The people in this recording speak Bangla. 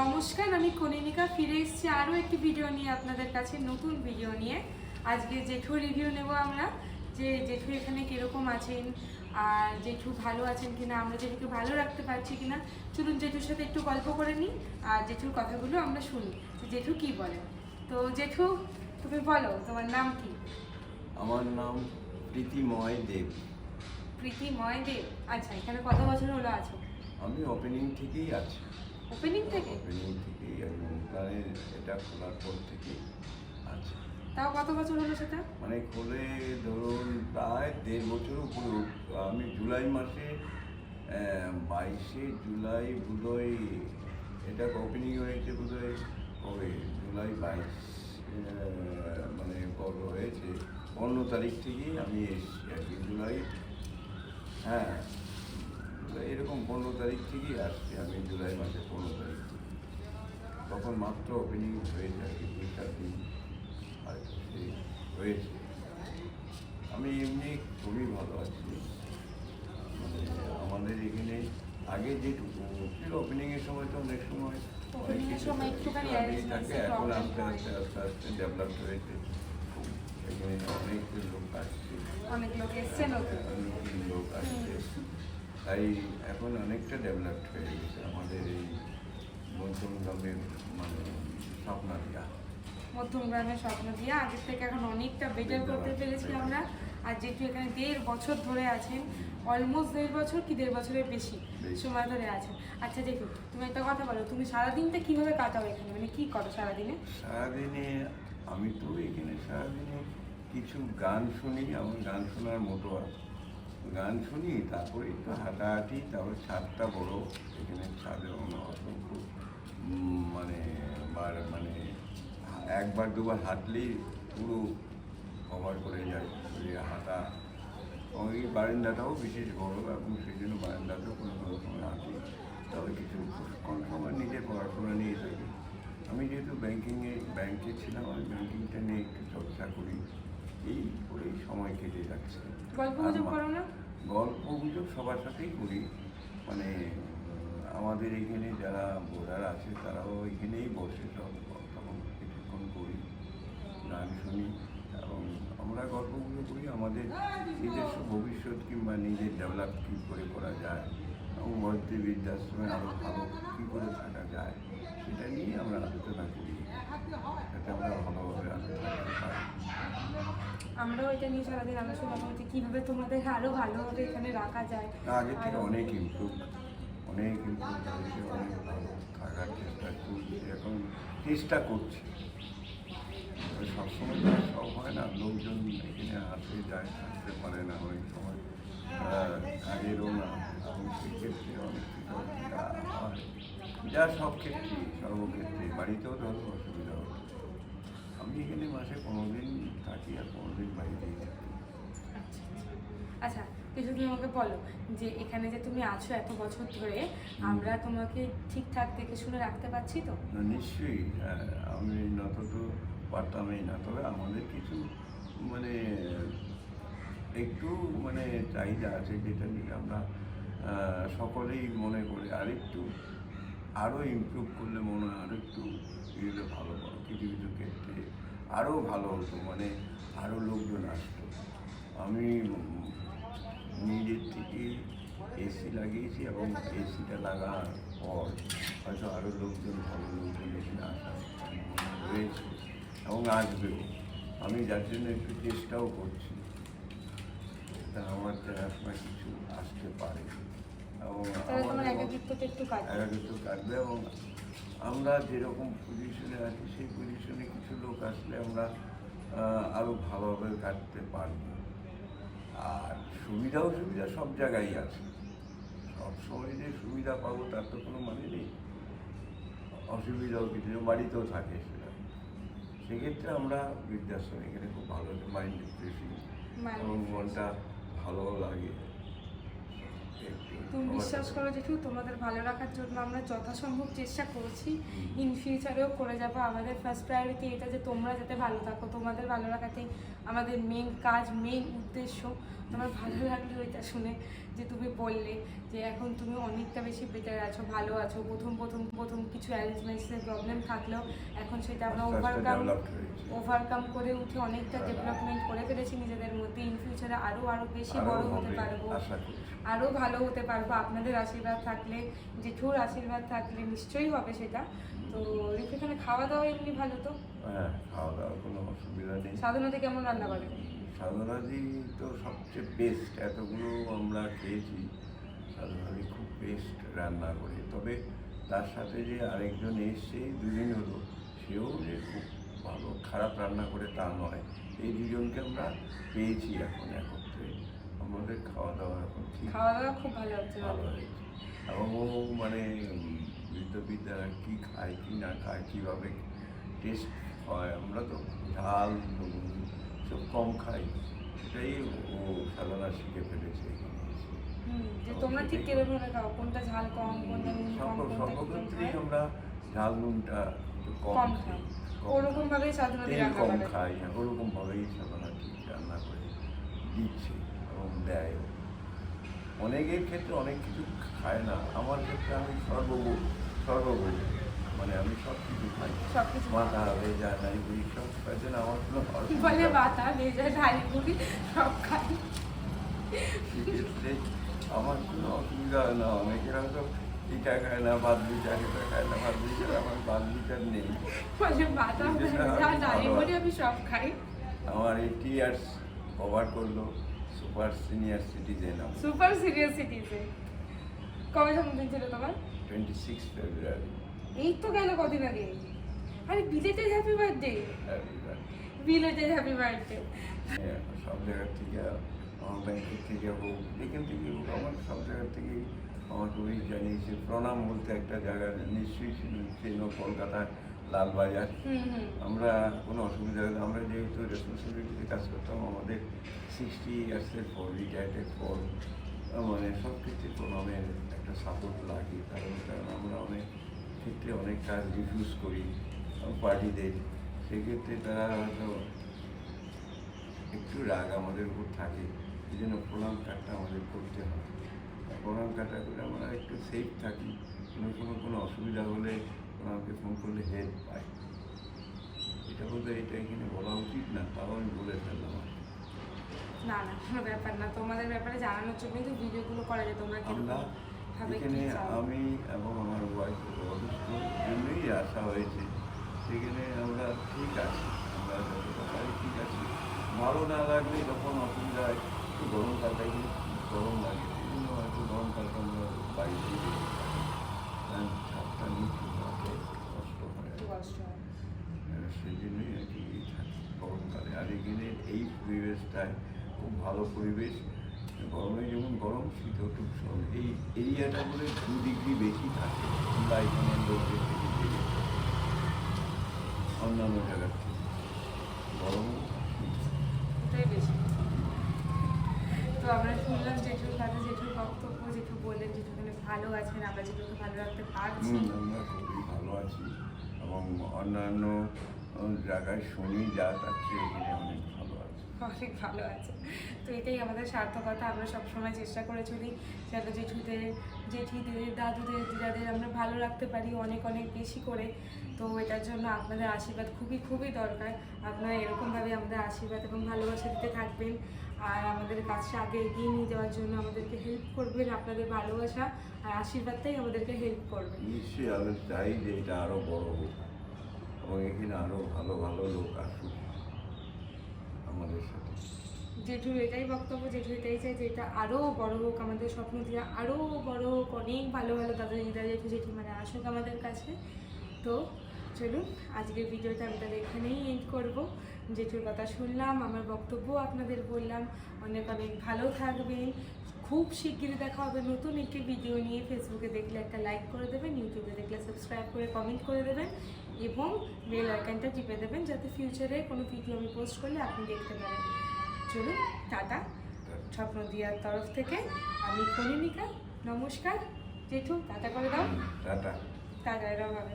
নমস্কার আমি কনিনিকা ফিরে এসেছি আরও একটি ভিডিও নিয়ে আপনাদের কাছে নতুন ভিডিও নিয়ে। আজকে জেঠু রিভিউ নেব আমরা যে জেঠু এখানে কীরকম আছেন আর জেঠু ভালো আছেন কিনা আমরা জেঠুকে ভালো রাখতে পারছি কিনা। চলুন জেঠুর সাথে একটু গল্প করে নিই আর জেঠুর কথাগুলো আমরা শুনি। যে জেঠু কি বলে? তো জেঠু তুমি বলো তোমার নাম কি? আমার নাম প্রীতিময় দেব। প্রীতিময় দেব। আচ্ছা এখানে কত বছর হলো আছো? আমি ওপেনিং থেকেই আছি। ওপেনিং থেকে? ওপেনিং থেকেই আমি প্ল্যানের এটা খোলার পর থেকেই আছি। তাও কত বছর হলো সেটা? মানে খোলে ধরুন প্রায় দেড় বছর উপরে আমি জুলাই মাসে বাইশে জুলাই বোধহয় এটা ওপেনিং হয়েছে বোধহয় কবে? জুলাই বাইশ মানে কবে হয়েছে? পনেরো তারিখ থেকেই আমি এসেছি আর কি জুলাই। হ্যাঁ। এরকম পনেরো তারিখ থেকেই আসছি আমি জুলাই মাসে পনেরো তারিখ থেকে। তখন মাত্র ওপেনিং হয়েছে আর কি দুই চার দিন হয়েছে আমি এমনি খুবই ভালো আছি। মানে আমাদের এখানে আগে যেটুকু ছিল ওপেনিংয়ের সময় তো অনেক সময় অনেক কিছু থাকে এখন আস্তে আস্তে আস্তে আস্তে ডেভেলপ হয়েছে। এখানে অনেক লোক আসছে। অনেক লোক এসছে লোক আসছে। তাই এখন অনেকটা ডেভেলপড হয়ে গেছে আমাদের এই মধ্যমগ্রামের মানে স্বপ্নাদিয়া মধ্যম গ্রামের স্বপ্ন দিয়ে আগের থেকে এখন অনেকটা বেটার করতে পেরেছি আমরা। আর যেহেতু এখানে দেড় বছর ধরে আছেন অলমোস্ট দেড় বছর কি দেড় বছরের বেশি। সময় ধরে আছেন। আচ্ছা দেখো তুমি একটা কথা বলো তুমি সারাদিনটা কীভাবে কাটাও এখানে? মানে কী করো সারাদিনে? সারাদিনে আমি তো এখানে সারাদিনে কিছু গান শুনি আমার গান শোনার মতো আছে গান শুনি, তারপরে একটু হাঁটাহাঁটি, তারপরে ছাদটা বড়। এখানে ছাদে অসংখ্য মানে বার মানে একবার দুবার হাঁটলেই পুরো কভার করে যায় হাঁটা। ওই বারান্দাটাও বিশেষ বড়, এবং সেই জন্য বারান্দাতেও কোনো কোনো সময় হাঁটি। তবে কিছু কম সময় নিজের পড়াশোনা নিয়ে থাকি। আমি যেহেতু ব্যাংকিংয়ে ব্যাংকে ছিলাম, আমি ব্যাংকিংটা নিয়ে একটু চর্চা করি। এই করেই সময় কেটে যাচ্ছে। গল্প গুজব করো না? গল্প গুজব সবার সাথেই করি। মানে আমাদের এখানে যারা বোর্ডার আছে তারাও এখানেই বসে সব তখন কিছুক্ষণ করি গান শুনি এবং আমরা গল্পগুলো করি। আমাদের নিজস্ব ভবিষ্যৎ কিংবা নিজের ডেভেলপ কী করে করা যায় এবং মধ্যে বৃদ্ধাশ্রমে আরও ভালো কী করে থাকা যায় সেটা নিয়ে আমরা আলোচনা করি। যাতে আমরা ভালোভাবে আলোচনা থাকতে পারি। আমরাও এটা নিয়ে সারাদিন আলোচনা করি যে কীভাবে তোমাদের আরও ভালোভাবে এখানে রাখা যায়। আগের থেকে অনেক ইমপ্রুভ অনেক ইমপ্রুভ হয়েছে অনেক ভালো থাকার চেষ্টা করছি এখন চেষ্টা করছি। সবসময় তো সব হয় না লোকজন এখানে আসে যায় আসতে পারে না অনেক সময়। আহ, কাজেরও না এবং সেক্ষেত্রে অনেক কিছু যা সব ক্ষেত্রে সর্বক্ষেত্রে বাড়িতেও ধরো আমি এখানে মাসে পনেরো দিন থাকি আর পনেরো দিন বাড়িতেই থাকি। আচ্ছা কিছু তুমি আমাকে বলো যে এখানে যে তুমি আছো এত বছর ধরে আমরা তোমাকে ঠিকঠাক দেখে শুনে রাখতে পারছি তো? না নিশ্চয়ই হ্যাঁ আমি নত তো পারতামই না তবে আমাদের কিছু মানে একটু মানে চাহিদা আছে যেটা নিয়ে আমরা সকলেই মনে করি আর একটু আরও ইমপ্রুভ করলে মনে হয় আরও একটু হলে ভালো কিছু কিছু ক্ষেত্রে আরও ভালো হতো মানে আরও লোকজন আসতো। আমি নিজের থেকে এসি লাগিয়েছি এবং এসিটা লাগার পর হয়তো আরও লোকজন ভালো লোকজন এখানে আসার রয়েছে এবং আসবেও। আমি যার জন্য একটু চেষ্টাও করছি। তা আমার দেখাশোনা কিছু আসতে পারে। এবং একাকিত্ব কাটবে এবং আমরা যেরকম পজিশনে আছি সেই পজিশনে কিছু লোক আসলে আমরা আহ, আরও ভালোভাবে কাটতে পারব। আর সুবিধা অসুবিধা সব জায়গায় আছে। সব সময় যে সুবিধা পাবো তার তো কোনো মানে নেই। অসুবিধাও কিছু বাড়িতেও থাকে সেটা। সেক্ষেত্রে আমরা বৃদ্ধাশ্রম এখানে খুব ভালো মাইন্ড রিফ্রেশিং এবং। মনটা ভালো লাগে। তুমি বিশ্বাস করো জেঠু তোমাদের ভালো রাখার জন্য আমরা যথাসম্ভব চেষ্টা করছি। ইন ফিউচারেও করে যাব। আমাদের ফার্স্ট প্রায়োরিটি এটা যে তোমরা যাতে ভালো থাকো তোমাদের ভালো রাখাতেই আমাদের মেন কাজ মেন উদ্দেশ্য। তোমার ভালো লাগল এটা শুনে যে তুমি বললে যে এখন তুমি অনেকটা বেশি বেটার আছো ভালো আছো। প্রথম প্রথম প্রথম কিছু অ্যারেঞ্জমেন্টসের প্রবলেম থাকলেও এখন সেটা আমরা ওভারকাম ওভারকাম করে উঠে অনেকটা ডেভেলপমেন্ট করে ফেলেছি নিজেদের মধ্যে। ইন ফিউচারে আরও আরও বেশি বড় হতে পারব। আরও ভালো হতে পারব। আপনাদের আশীর্বাদ থাকলে জেঠুর আশীর্বাদ থাকলে নিশ্চয়ই হবে সেটা। তো এখানে খাওয়া দাওয়া এমনি ভালো তো? হ্যাঁ খাওয়া দাওয়ার কোনো অসুবিধা নেই। সাধারণত কেমন রান্না করে সাধনাদি তো সবচেয়ে বেস্ট এতগুলো আমরা খেয়েছি সাধনাদি খুব বেস্ট রান্না করে। তবে তার সাথে যে আরেকজন এসছে দুদিন হলো সেও যে খুব ভালো খারাপ রান্না করে তা নয়। এই দুজনকে আমরা পেয়েছি এখন একত্রে আমাদের খাওয়া দাওয়া এখন ঠিক? খাওয়া দাওয়া খুব ভালো হচ্ছে ভালো এবং ও মানে উম, বৃদ্ধ বিদ্যারা কী খায় কি না খায় কীভাবে টেস্ট হয় আমরা তো ঝাল নুন সব কম খাই। সেটাই ও সাধনা শিখে ফেলেছে তোমরা ঠিক খাও কোনটা ঝাল কম কোনটা নুন কম সর্ব সর্বক্ষেত্রেই আমরা ঝাল নুনটা কম খাই ওরকম ভাবেই সাধারণত কম খাই ওরকমভাবেই সাধনা ঠিক রান্না করে দিচ্ছে। দেয়। অনেকের ক্ষেত্রে অনেক কিছু খায় না। আমার ক্ষেত্রে আমি সর্বভোগ সর্বভোগ মানে আমি সব কিছু খাই। সবকিছু মাথা ভেজা নাই বুড়ি সব খাই জন্য আমার কোনো বলে পুরি সব খাই? সেক্ষেত্রে আমার কোনো অসুবিধা হয় না। অনেকের হয়তো এটা খায় না ভাত বিচার এটা খায় না ভাত বিচার আমার ভাত বিচার নেই। আমি সব খাই। আমার এইটি ইয়ার্স কভার করল। Super senior citizen super senior সিটিতে কবে জন্মদিন ছিল তোমার? টোয়েন্টি সিক্স ফেব্রুয়ারি এই তো গেল কদিন আগে। আরে belated happy birthday belated happy birthday সব জায়গার থেকে আমার ব্যাংকের থেকে হোক যেখান থেকে হোক আমার সব জায়গার থেকে আমাকে ওই জানিয়েছে প্রণাম বলতে একটা জায়গা নিশ্চয়ই চিহ্ন কলকাতায় লালবাজার। আমরা কোনো অসুবিধা হলে আমরা যেহেতু রেসপন্সিবিলিটিতে কাজ করতাম আমাদের সিক্সটি ইয়ার্সের পর রিটায়ার্ডের পর মানে সব ক্ষেত্রে প্রণামের একটা সাপোর্ট লাগে। কারণ কারণ আমরা অনেক ক্ষেত্রে অনেক কাজ রিফিউজ করি পার্টিদের সেক্ষেত্রে তারা হয়তো একটু রাগ আমাদের উপর থাকে এই জন্য প্রণাম কার্ডটা আমাদের করতে হয়। প্রণাম কার্ডটা করে আমরা একটু সেফ থাকি কোনো কোনো কোনো অসুবিধা হলে ওনাকে ফোন করলে হেল্প পাই এটা বলতে এটা এখানে বলা উচিত না তাও আমি বলে ফেললাম। না না কোনো ব্যাপার না তোমাদের ব্যাপারে জানানোর জন্যই তো ভিডিওগুলো করা যায় তোমরা কি আমরা ভাবে কি এখানে আমি এবং আমার ওয়াইফ অসুস্থ জন্যই আসা হয়েছে। সেখানে আমরা ঠিক আছি আমরা যতটা পারি ঠিক আছি। ভালো না লাগলে যখন অসুবিধা হয় একটু গরমকালটা কিন্তু গরম লাগে সেই জন্য হয়তো গরমকালটা আমরা বাড়িতে ছাদটা নিচু থাকে কষ্ট হয় একটু কষ্ট হয় আর সেই জন্যই আর কি থাকি গরমকালে আর এখানে এই পরিবেশটায় খুব ভালো পরিবেশ গরমে যেমন গরম শীতও খুব সব এই এরিয়াটা বলে দু ডিগ্রি বেশি থাকে আমরা এখানে লোকদের থেকে বেড়ে অন্যান্য জায়গার থেকে। গরম বেশি। তো আমরা শুনলাম জেঠুর কাছে জেঠুর বক্তব্য জেঠু বললেন ভালো আছেন আমরা ভালো রাখতে পারছি। হুম, আমরা খুবই ভালো আছি। এবং অন্যান্য জায়গায় শুনি যা তার চেয়ে অনেক ভালো আছে। অনেক ভালো আছে। তো এটাই আমাদের সার্থকতা, আমরা সবসময় চেষ্টা করে চলি যেন জেঠুদের, জেঠিদের, দাদুদের, দিদাদের আমরা ভালো রাখতে পারি অনেক অনেক বেশি করে। তো এটার জন্য আপনাদের আশীর্বাদ খুবই খুবই দরকার। আপনারা এরকমভাবে আমাদের আশীর্বাদ এবং ভালোবাসা দিতে থাকবেন। আর আমাদের কাজটা আগে এগিয়ে নিয়ে যাওয়ার জন্য আমাদেরকে হেল্প করবেন আপনাদের ভালোবাসা আর আশীর্বাদটাই আমাদেরকে হেল্প করবে। নিশ্চয়ই, আমি চাই যে এটা আরও বড় হোক। এবং এখানে আরও ভালো ভালো লোক আসুক। আমাদের সাথে। জেঠুর এটাই বক্তব্য, জেঠু এটাই চাই যে এটা আরও বড় হোক আমাদের স্বপ্ন দিয়ে, আরও বড় হোক, অনেক ভালো ভালো দাদা দিদা জেঠু জেঠিমারা আসুক আমাদের কাছে। তো চলুন, আজকের ভিডিওটা আমি তাহলে এখানেই এন্ড করব। জেঠুর কথা শুনলাম, আমার বক্তব্য আপনাদের বললাম। অনেক অনেক ভালো থাকবেন। খুব শিগগিরই দেখা হবে নতুন একটি ভিডিও নিয়ে। ফেসবুকে দেখলে একটা লাইক করে দেবেন ইউটিউবে দেখলে সাবস্ক্রাইব করে কমেন্ট করে দেবেন। এবং বেল আইকনটা টিপে দেবেন যাতে ফিউচারে কোনো ভিডিও আমি পোস্ট করলে আপনি দেখতে পারেন। চলুন টাটা। স্বপ্ন দিয়ার তরফ থেকে আমি কনিনিকা নমস্কার। জেঠু টাটা করে দাও। টাটা। টাটা এরকম ভাবে